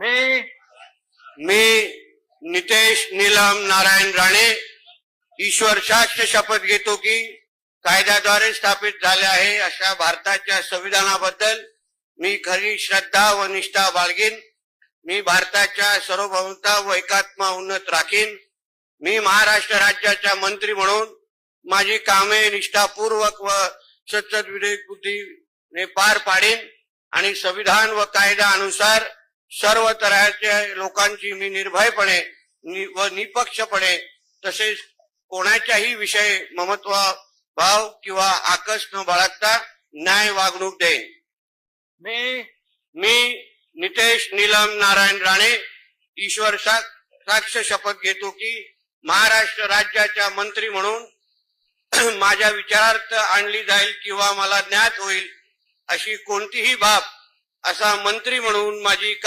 मी मी नितेश नीलम नारायण राणे ईश्वर शास्त्र शपथ घेतो की कायद्याद्वारे स्थापित झाले आहे अशा भारताच्या संविधानाबद्दल मी खरी श्रद्धा व निष्ठा बाळगीन. मी भारताच्या सर्वभौमता व एकात्मा उन्नत राखीन. मी महाराष्ट्र राज्याच्या मंत्री म्हणून माझी कामे निष्ठापूर्वक व सतत विवेक बुद्धीने पार पाडीन आणि संविधान व कायद्यानुसार सर्व तऱ्हाच्या लोकांची मी निर्भयपणे नि- व निपक्षपणे तसेच कोणाच्याही विषय ममत्व भाव किंवा आकस न बाळगता न्याय वागणूक देईन. मी मी नितेश नीलम नारायण राणे ईश्वर साक्ष शपथ घेतो की महाराष्ट्र राज्याच्या मंत्री म्हणून माझ्या विचारार्थ आणली जाईल किंवा मला ज्ञात होईल अशी कोणतीही बाब असा मंत्री म्हणून माझी का